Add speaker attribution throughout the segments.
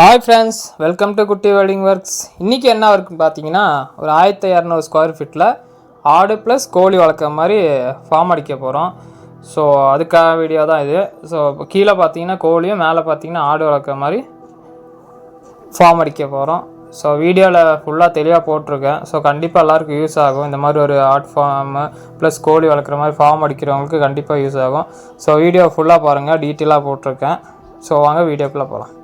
Speaker 1: Hi friends welcome to Kutty welding works இன்றைக்கி என்ன ஒர்க்குன்னு பார்த்தீங்கன்னா ஒரு ஆயிரத்தி இரநூறு ஸ்கொயர் ஃபீட்டில் ஆடு ப்ளஸ் கோழி வளர்க்குற மாதிரி ஃபார்ம் அடிக்க போகிறோம் ஸோ அதுக்காக வீடியோ தான் இது. ஸோ கீழே பார்த்தீங்கன்னா கோழியும் மேலே பார்த்தீங்கன்னா ஆடு வளர்க்குற மாதிரி ஃபார்ம் அடிக்க போகிறோம் ஸோ வீடியோவில் ஃபுல்லாக தெளிவாக போட்டிருக்கேன். ஸோ கண்டிப்பாக எல்லாருக்கும் யூஸ் ஆகும். இந்த மாதிரி ஒரு ஆர்ட் ஃபார்மு ப்ளஸ் கோழி வளர்க்குற மாதிரி ஃபார்ம் அடிக்கிறவங்களுக்கு கண்டிப்பாக யூஸ் ஆகும். ஸோ வீடியோ ஃபுல்லாக பாருங்கள் டீட்டெயிலாக போட்டிருக்கேன். ஸோ வாங்க வீடியோக்குள்ளே போகலாம்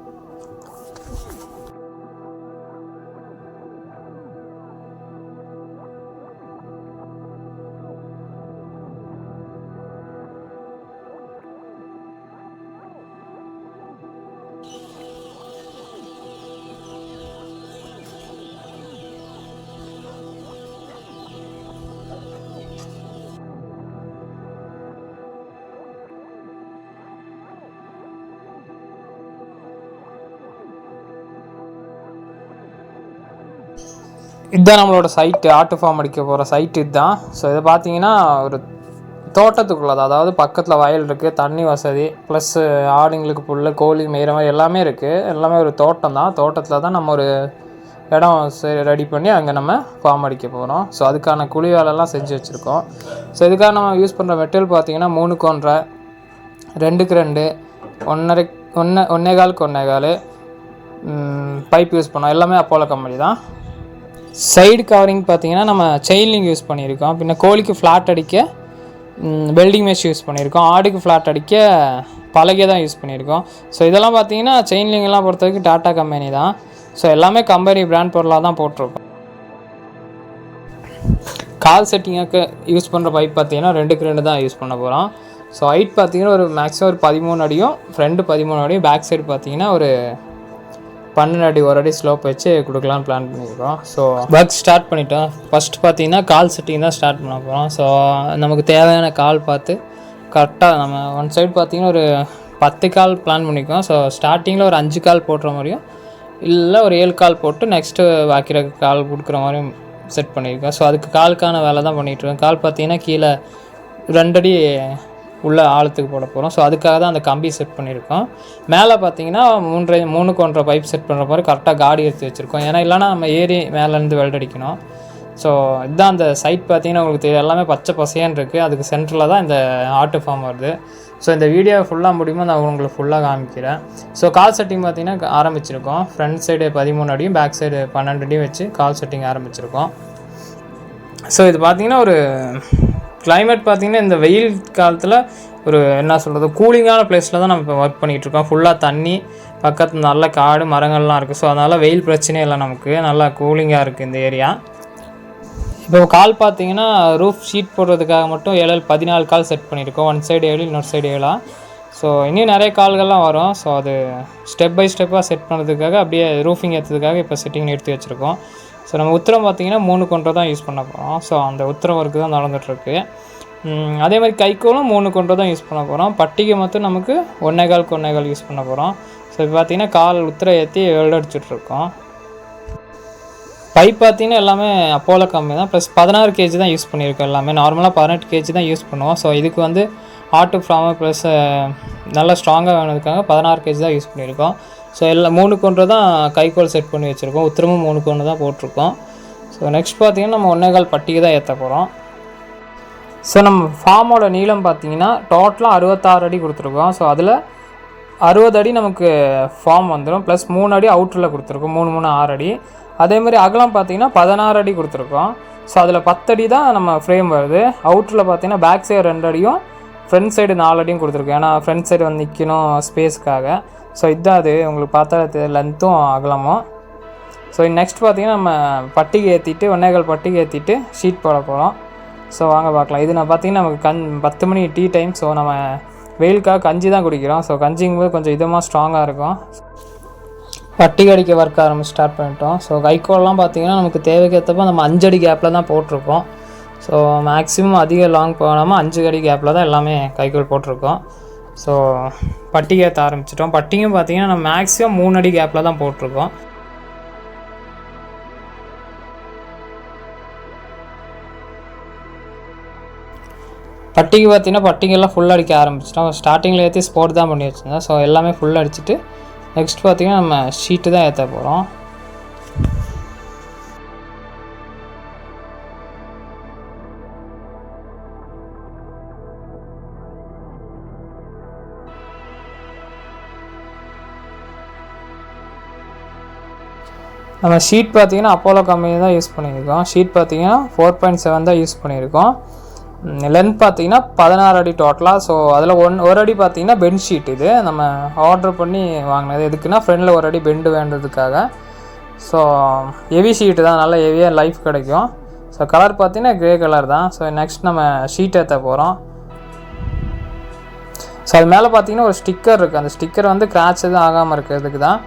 Speaker 1: இதுதான் நம்மளோட சைட்டு ஆட்டு ஃபார்ம் அடிக்க போகிற சைட்டு இதுதான். ஸோ இதை பார்த்தீங்கன்னா ஒரு தோட்டத்துக்குள்ளது அதாவது பக்கத்தில் வயல் இருக்குது தண்ணி வசதி ப்ளஸ் ஆடுங்களுக்கு புல் கோழி மேய்கிற மாதிரி எல்லாமே இருக்குது எல்லாமே ஒரு தோட்டம் தான். தோட்டத்தில் தான் நம்ம ஒரு இடம் சரி ரெடி பண்ணி அங்கே நம்ம ஃபார்ம் அடிக்க போகிறோம் ஸோ அதுக்கான குழி வேலைலாம் செஞ்சு வச்சுருக்கோம். ஸோ இதுக்காக நம்ம யூஸ் பண்ணுற மெட்டீரியல் பார்த்தீங்கன்னா மூணுக்கு ஒன்றரை ரெண்டுக்கு ரெண்டு ஒன்றரை ஒன்று ஒன்றே காலுக்கு ஒன்றே கால் பைப் யூஸ் பண்ணோம் எல்லாமே அப்போலோ கம்பெனி தான். சைடு கவரிங் பார்த்தீங்கன்னா நம்ம செயின்லிங் யூஸ் பண்ணியிருக்கோம். பின்ன கோழிக்கு ஃப்ளாட் அடிக்க வெல்டிங் மெஷ் யூஸ் பண்ணியிருக்கோம். ஆடுக்கு ஃப்ளாட் அடிக்க பலகை தான் யூஸ் பண்ணியிருக்கோம். ஸோ இதெல்லாம் பார்த்தீங்கன்னா செயின்லிங்கெல்லாம் பொறுத்த வரைக்கும் டாட்டா கம்பெனி தான். ஸோ எல்லாமே கம்பெனி பிராண்ட் பொருளாக தான் போட்டிருக்கோம். கால் செட்டிங்காக்கு யூஸ் பண்ணுற பைப் பார்த்தீங்கன்னா ரெண்டுக்கு ரெண்டு தான் யூஸ் பண்ண போகிறோம் ஸோ ஹைட் பார்த்தீங்கன்னா ஒரு மேக்ஸிமம் ஒரு பதிமூணு அடியும் ஃப்ரண்ட் பதிமூணு அடியும் பேக் சைடு பார்த்தீங்கன்னா ஒரு பன்னெண்டு அடி ஒரு அடி ஸ்லோப் வச்சு கொடுக்கலான்னு பிளான் பண்ணியிருக்கோம். ஸோ ஒர்க் ஸ்டார்ட் பண்ணிட்டோம். ஃபஸ்ட் பார்த்தீங்கன்னா கால் செட்டிங் தான் ஸ்டார்ட் பண்ண போகிறோம் ஸோ நமக்கு தேவையான கால் பார்த்து கரெக்டாக நம்ம ஒன் சைடு பார்த்தீங்கன்னா ஒரு பத்து கால் பிளான் பண்ணியிருக்கோம் ஸோ ஸ்டார்டிங்கில் ஒரு அஞ்சு கால் போடுற மாதிரியும் இல்லை ஒரு ஏழு கால் போட்டு நெக்ஸ்ட்டு பாக்கிற கால் கொடுக்குற மாதிரியும் செட் பண்ணியிருக்கோம் ஸோ அதுக்கு காலுக்கான வேலை தான் பண்ணிகிட்ருக்கோம் கால் பார்த்தீங்கன்னா கீழே ரெண்டடி உள்ள ஆழத்துக்கு போட போகிறோம் ஸோ அதுக்காக தான் அந்த கம்பி செட் பண்ணியிருக்கோம். மேலே பார்த்தீங்கன்னா மூன்றரை மூணுக்கு ஒன்றரை பைப் செட் பண்ணுற மாதிரி கரெக்டாக காடி எடுத்து வச்சுருக்கோம். ஏன்னா இல்லைனா நம்ம ஏறி மேலேருந்து வெல்ட் அடிக்கணும். ஸோ இதுதான் அந்த சைட் பார்த்தீங்கன்னா உங்களுக்கு தெரியும். எல்லாமே பச்சை பசையான்னு இருக்குது அதுக்கு சென்டரில் தான் இந்த ஆட்டு ஃபார்ம் வருது. ஸோ இந்த வீடியோ ஃபுல்லாக முடியுமோ நான் உங்களுக்கு ஃபுல்லாக காமிக்கிறேன். ஸோ கால் செட்டிங் பார்த்தீங்கன்னா ஆரம்பிச்சிருக்கோம். ஃப்ரண்ட் சைடு பதிமூணு அடியும் பேக் சைடு பன்னெண்டு அடியும் வச்சு கால் செட்டிங் ஆரம்பிச்சிருக்கோம். ஸோ இது பார்த்தீங்கன்னா ஒரு கிளைமேட் பார்த்தீங்கன்னா இந்த வெயில் காலத்தில் ஒரு என்ன சொல்கிறது கூலிங்கான பிளேஸில் தான் நம்ம இப்போ ஒர்க் பண்ணிகிட்டு இருக்கோம் ஃபுல்லாக தண்ணி பக்கத்தில் நல்ல காடு மரங்கள்லாம் இருக்குது ஸோ அதனால் வெயில் பிரச்சனையும் இல்லை நமக்கு. நல்லா கூலிங்காக இருக்குது இந்த ஏரியா இப்போ கால் பார்த்தீங்கன்னா ரூஃப் ஷீட் போடுறதுக்காக மட்டும் ஏழு பதினாலு கால் செட் பண்ணியிருக்கோம். ஒன் சைடு ஏழு இன்னொரு சைடு ஏழாக ஸோ இன்னும் நிறைய கால்கள்லாம் வரும். ஸோ அது ஸ்டெப் பை ஸ்டெப்பாக செட் பண்ணுறதுக்காக அப்படியே ரூஃபிங் ஏற்றுறதுக்காக இப்போ செட்டிங் நிறுத்தி வச்சுருக்கோம். ஸோ நம்ம உத்தரம் பார்த்தீங்கன்னா மூணு கொண்டை தான் யூஸ் பண்ண போகிறோம் ஸோ அந்த உத்தரம் ஒர்க்கு தான் நடந்துகிட்ருக்கு அதே மாதிரி கைக்கோலும் மூணு கொண்டை தான் யூஸ் பண்ண போகிறோம் பட்டிகை மட்டும் நமக்கு ஒன்றே கொன்னேகால் கால் யூஸ் பண்ண போகிறோம் ஸோ இப்போ பார்த்திங்கன்னா கால் உத்தர ஏற்றி வெல்ட் அடிச்சுட்ருக்கோம் பைப் பார்த்தீங்கன்னா எல்லாமே அப்போலோ கம்மி தான். ப்ளஸ் பதினாறு கேஜி தான் யூஸ் பண்ணியிருக்கோம் எல்லாமே. நார்மலாக பதினெட்டு கேஜி தான் யூஸ் பண்ணுவோம். ஸோ இதுக்கு வந்து ஆட்டு ஃபார்மு ப்ளஸ் நல்லா ஸ்ட்ராங்காக வேணுறதுக்காக பதினாறு கேஜி தான் யூஸ் பண்ணியிருக்கோம். ஸோ எல்லாம் மூணு கொன்று தான் கைக்கோல் செட் பண்ணி வச்சுருக்கோம். உத்திரமும் மூணு கொன்று தான் போட்டிருக்கோம். ஸோ நெக்ஸ்ட் பார்த்திங்கன்னா நம்ம ஒன்றே கால் பட்டிக்கு தான் ஏற்ற போகிறோம் ஸோ நம்ம ஃபார்மோட நீளம் பார்த்தீங்கன்னா டோட்டலாக அறுபத்தாறு அடி கொடுத்துருக்கோம். ஸோ அதில் அறுபது அடி நமக்கு ஃபார்ம் வந்துடும் ப்ளஸ் மூணு அடி அவுட்டரில் கொடுத்துருக்கோம். மூணு மூணு ஆறு அடி. அதேமாதிரி அகலம் பார்த்தீங்கன்னா பதினாறு அடி கொடுத்துருக்கோம். ஸோ அதில் பத்தடி தான் நம்ம ஃப்ரேம் வருது. அவுட்டரில் பார்த்தீங்கன்னா பேக் சைடு ரெண்டு அடியும் ஃப்ரண்ட் சைடு நாலு அடியும் கொடுத்துருக்கோம். ஏன்னா ஃப்ரண்ட் சைடு வந்து நிற்கணும் ஸ்பேஸ்க்காக ஸோ இதுதான் அது உங்களுக்கு பார்த்தா லென்த்தும் அகலமும். ஸோ நெக்ஸ்ட் பார்த்தீங்கன்னா நம்ம பட்டிகை ஏற்றிட்டு ஒன்னேகால் பட்டிகை ஏற்றிட்டு ஷீட் போட போகிறோம் ஸோ வாங்க பார்க்கலாம். இது நான் பார்த்தீங்கன்னா நமக்கு கண் பத்து மணி டீ டைம். ஸோ நம்ம வெயிலுக்காக கஞ்சி தான் குடிக்கிறோம். ஸோ கஞ்சிங்கும்போது கொஞ்சம் இதமாக ஸ்ட்ராங்காக இருக்கும். பட்டிகை அடிக்க ஒர்க் ஆரம்பிச்சு ஸ்டார்ட் பண்ணிட்டோம். ஸோ கைக்கோல்லாம் பார்த்தீங்கன்னா நமக்கு தேவைக்கேற்றப்போ நம்ம அஞ்சடி கேப்பில் தான் போட்டிருக்கோம் ஸோ மேக்ஸிமம் அதிக லாங் போகாமல் அஞ்சு அடி கேப்பில் தான் எல்லாமே கைக்கோல் போட்டிருக்கோம். ஸோ பட்டி ஏற்ற ஆரம்பிச்சிட்டோம். பட்டியும் பார்த்தீங்கன்னா நம்ம மேக்ஸிமம் மூணு அடி கேப்பில் தான் போட்டிருக்கோம். பட்டிக்கு பார்த்தீங்கன்னா பட்டிங்கெல்லாம் ஃபுல் அடிக்க ஆரம்பிச்சிட்டோம். ஸ்டார்டிங்கில் ஏற்றி ஸ்போர்ட் தான் பண்ணி வச்சுருந்தேன் ஸோ எல்லாமே ஃபுல் அடிச்சுட்டு நெக்ஸ்ட் பார்த்தீங்கன்னா நம்ம ஷீட்டு தான் ஏற்ற போகிறோம் நம்ம ஷீட் பார்த்தீங்கன்னா அப்போலோ கம்பெனி தான் யூஸ் பண்ணியிருக்கோம். ஷீட் பார்த்தீங்கன்னா ஃபோர் பாயிண்ட் செவன் தான் யூஸ் பண்ணியிருக்கோம். லென்த் பார்த்தீங்கன்னா பதினாறு அடி டோட்டலாக ஸோ அதில் ஒன் ஒரு அடி பார்த்தீங்கன்னா பெண்ட் ஷீட் இது. நம்ம ஆர்டர் பண்ணி வாங்கினது. எதுக்குன்னா ஃப்ரெண்டில் ஒரு அடி பெண்டு வேண்டதுக்காக. ஸோ ஹெவி ஷீட்டு தான். நல்லா ஹெவியாக லைஃப் கிடைக்கும். ஸோ கலர் பார்த்தீங்கன்னா க்ரே கலர் தான். ஸோ நெக்ஸ்ட் நம்ம ஷீட் ஏற்ற போகிறோம் ஸோ அது மேலே பார்த்தீங்கன்னா ஒரு ஸ்டிக்கர் இருக்குது அந்த ஸ்டிக்கர் வந்து கிராச் எதுவும் ஆகாமல் இருக்கிறதுக்கு தான்.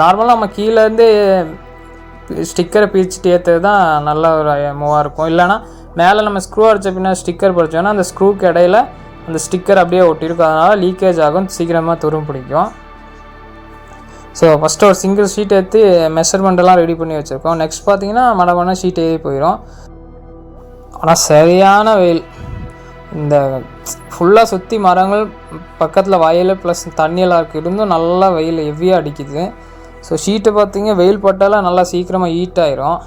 Speaker 1: நார்மலாக நம்ம கீழேருந்து ஸ்டிக்கரை பிரிச்சுட்டு ஏற்றது தான் நல்ல ஒரு மூவாக இருக்கும். இல்லைனா மேலே நம்ம ஸ்க்ரூ அடித்த பின்னா ஸ்டிக்கர் படித்தோன்னா அந்த ஸ்க்ரூக்கு இடையில அந்த ஸ்டிக்கர் அப்படியே ஒட்டியிருக்கும். அதனால் லீக்கேஜ் ஆகும். சீக்கிரமாக துரும் பிடிக்கும். ஸோ ஃபஸ்ட்டு ஒரு சிங்கிள் ஷீட் ஏற்றி மெஷர்மெண்ட்டெல்லாம் ரெடி பண்ணி வச்சுருக்கோம். நெக்ஸ்ட் பார்த்தீங்கன்னா மட மட ஷீட் ஏறி போயிடும் ஆனால் சரியான வெயில். இந்த ஃபுல்லாக சுற்றி மரங்கள் பக்கத்தில் வயல் ப்ளஸ் தண்ணியெல்லாம் இருக்குது இருந்தும் நல்லா வெயில் ஹெவியாக அடிக்குது. ஸோ ஷீட்டை பார்த்தீங்க வெயில் பட்டாலும் நல்லா சீக்கிரமாக ஹீட் ஆயிரும்.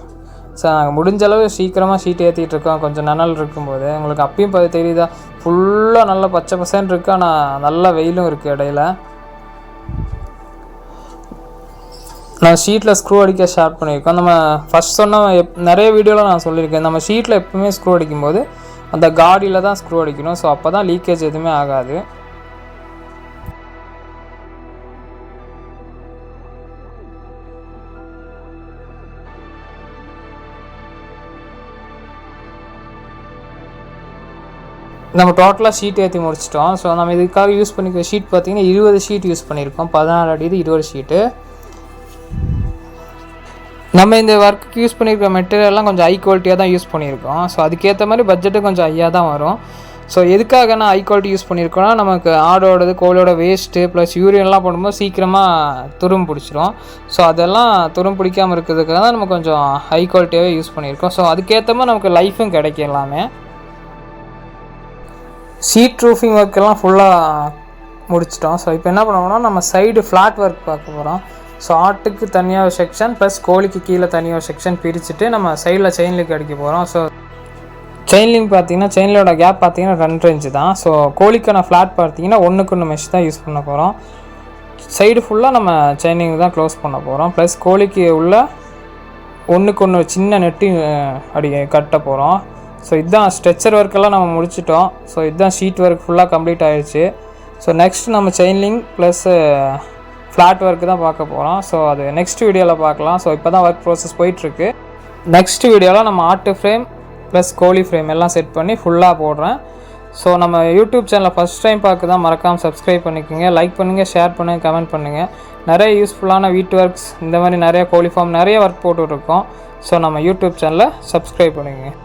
Speaker 1: ஸோ நாங்கள் முடிஞ்ச அளவு சீக்கிரமாக ஷீட் ஏற்றிட்டு இருக்கோம். கொஞ்சம் நனல் இருக்கும்போது. உங்களுக்கு அப்பயும் பார்த்து தெரியுதா? ஃபுல்லாக நல்லா பச்சை பசேன்னு இருக்கு. ஆனால் நல்லா வெயிலும் இருக்குது இடையில. நான் ஷீட்டில் ஸ்க்ரூ அடிக்க ஸ்டார்ட் பண்ணியிருக்கோம். நம்ம ஃபஸ்ட் சொன்ன எப் நிறைய வீடியோவில் நான் சொல்லியிருக்கேன். நம்ம ஷீட்டில் எப்பவுமே ஸ்க்ரூ அடிக்கும்போது அந்த காடியில் தான் ஸ்க்ரூ அடிக்கணும். ஸோ அப்போ தான் லீக்கேஜ் எதுவுமே ஆகாது. நம்ம டோட்டலாக ஷீட் ஏற்றி முடிச்சிட்டோம். ஸோ நம்ம இதுக்காக யூஸ் பண்ணிக்கிற ஷீட் பார்த்தீங்கன்னா இருபது ஷீட் யூஸ் பண்ணியிருக்கோம். பதினாறு அடி இது இருபது ஷீட்டு நம்ம இந்த ஒர்க்குக்கு யூஸ் பண்ணியிருக்க மெட்டீரியல்லாம் கொஞ்சம் ஹை குவாலிட்டியாக தான் யூஸ் பண்ணியிருக்கோம். ஸோ அதுக்கேற்ற மாதிரி பட்ஜெட்டும் கொஞ்சம் ஹையாக தான் வரும். ஸோ எதுக்காக நான் ஹை குவாலிட்டி யூஸ் பண்ணியிருக்கோன்னா நமக்கு ஆடோடது கோழோட வேஸ்ட்டு ப்ளஸ் யூரியன்லாம் போடும்போது சீக்கிரமாக துரும் பிடிச்சிரும். ஸோ அதெல்லாம் துரும் பிடிக்காமல் இருக்கிறதுக்காக தான் நம்ம கொஞ்சம் ஹை குவாலிட்டியாகவே யூஸ் பண்ணியிருக்கோம். ஸோ அதுக்கேற்ற மாதிரி நமக்கு லைஃபும் கிடைக்கும் எல்லாமே. சீட் ரூஃபிங் ஒர்க்கெல்லாம் ஃபுல்லாக முடிச்சிட்டோம். ஸோ இப்போ என்ன பண்ணுவோம்னா நம்ம சைடு ஃப்ளாட் ஒர்க் பார்க்க போகிறோம் ஸோ ஆட்டுக்கு தனியாக ஒரு செக்ஷன் ப்ளஸ் கோழிக்கு கீழே தனியாக ஒரு செக்ஷன் பிரிச்சுட்டு நம்ம சைடில் செயின் லிங்க் அடிக்க போகிறோம் ஸோ செயின் லிங்க் பார்த்தீங்கன்னா செயினோட கேப் பார்த்தீங்கன்னா ரெண்டு இன்ச்சு தான். ஸோ கோழிக்கான ஃப்ளாட் பார்த்தீங்கன்னா ஒன்றுக்கு ஒன்று மெஷ் தான் யூஸ் பண்ண போகிறோம் சைடு ஃபுல்லாக நம்ம செயின் தான் க்ளோஸ் பண்ண போகிறோம் ப்ளஸ் கோழிக்கு உள்ள ஒன்றுக்கு ஒன்று சின்ன நெட்டு அடி கட்ட போகிறோம் ஸோ இதுதான் ஸ்ட்ரெச்சர் ஒர்க்கெல்லாம் நம்ம முடிச்சிட்டோம். ஸோ இதுதான் ஷீட் ஒர்க் ஃபுல்லாக கம்ப்ளீட் ஆகிடுச்சு ஸோ நெக்ஸ்ட் நம்ம chain link plus plus flat work தான் பார்க்க போகிறோம் ஸோ அது நெக்ஸ்ட் வீடியோவில் பார்க்கலாம். ஸோ இப்போ தான் ஒர்க் ப்ராசஸ் போயிட்டுருக்கு. நெக்ஸ்ட் வீடியோவில் நம்ம ஆர்ட் ஃப்ரேம் ப்ளஸ் கோழி ஃப்ரேம் எல்லாம் செட் பண்ணி ஃபுல்லாக போடுறேன். ஸோ நம்ம யூடியூப் சேனலை ஃபஸ்ட் டைம் பார்க்க தான் மறக்காமல் சப்ஸ்கிரைப் பண்ணிக்கோங்க. லைக் பண்ணுங்கள் ஷேர் பண்ணுங்கள் கமெண்ட் பண்ணுங்கள் நிறைய யூஸ்ஃபுல்லான வீட்டு ஒர்க்ஸ் இந்த மாதிரி நிறைய கோழி ஃபார்ம் நிறைய ஒர்க் போட்டுருக்கோம் ஸோ நம்ம யூடியூப் சேனலை சப்ஸ்கிரைப் பண்ணுங்கள்